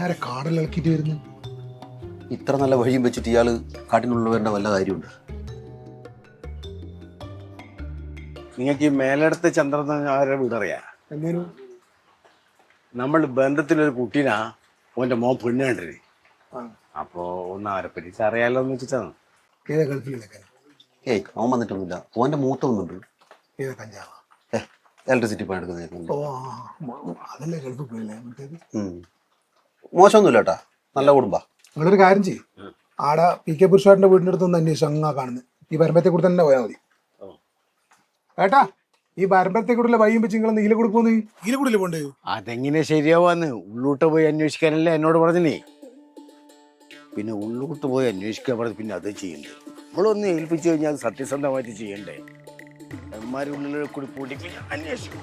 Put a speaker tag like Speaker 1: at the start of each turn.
Speaker 1: ഞാൻ കാടിൽ ഇളക്കിട്ട് വരുന്നു?
Speaker 2: ഇത്ര നല്ല വഴിയും വെച്ചിട്ട് ഇയാൾ കാട്ടിനുള്ളിൽ വരേണ്ട വല്ല കാര്യമുണ്ട്?
Speaker 3: നിങ്ങൾക്ക് ഈ മേലെടുത്ത് ചന്ദ്രൻ അവരുടെ വീടറിയാ
Speaker 1: എങ്ങനെ
Speaker 3: നമ്മൾ ബന്ധത്തിലൊരു കുട്ടീനാ ഓന്റെ മോൻ പെണ്ണ് കണ്ടിന്
Speaker 1: ആ.
Speaker 3: അപ്പോൾ ഒന്ന് അവരെ പറ്റി അറിയാലോ എന്ന് വെച്ചിട്ടാണ്.
Speaker 1: ഏതാ ഗൾഫിലൊക്കെ
Speaker 2: ഏയ് അവൻ വന്നിട്ടൊന്നുമില്ല. ഓന്റെ മൂത്ത ഒന്നുണ്ട്.
Speaker 1: ഏതാ കഞ്ചാവാ?
Speaker 2: ഇലക്ട്രിസിറ്റി പണി എടുക്കുന്നത്
Speaker 1: ഓ ആ, മ- അതല്ലേ ഗൾഫിൽ പോയില്ലേ? മറ്റേത്
Speaker 2: മോശമൊന്നുമില്ല കേട്ടാ നല്ല കുടുംബ.
Speaker 1: നിങ്ങളൊരു കാര്യം ചെയ്യും. ആടെ പി കെ പുരുഷാട്ടിന്റെ വീടിന്റെ അടുത്ത് ഒന്ന് അന്വേഷിച്ചു അങ്ങാ കാണുന്നത് ഈ പരമ്പരത്തെ കൂടെ തന്നെ പോയാൽ മതി. ഏട്ടാ ഈ പരമ്പരത്തെ കൂടെ വൈകുമ്പോ നിങ്ങൾ നീല കൊടുക്കുമെന്ന് നീല കൂടുതൽ പോണ്ടേ?
Speaker 3: അതെങ്ങനെ ശരിയാവാന്ന്? ഉള്ളൂട്ട് പോയി അന്വേഷിക്കാനല്ലേ എന്നോട് പറഞ്ഞേ പിന്നെ ഉള്ളൂട്ട് പോയി അന്വേഷിക്കാൻ പറഞ്ഞു പിന്നെ അത് ചെയ്യണ്ടേ? നമ്മളൊന്ന് ഏൽപ്പിച്ചു കഴിഞ്ഞാൽ സത്യസന്ധമായിട്ട് ചെയ്യണ്ടേ? എമ്മാരുടെ ഉള്ളിൽ കൂടി പൂട്ടി അന്വേഷിക്കും.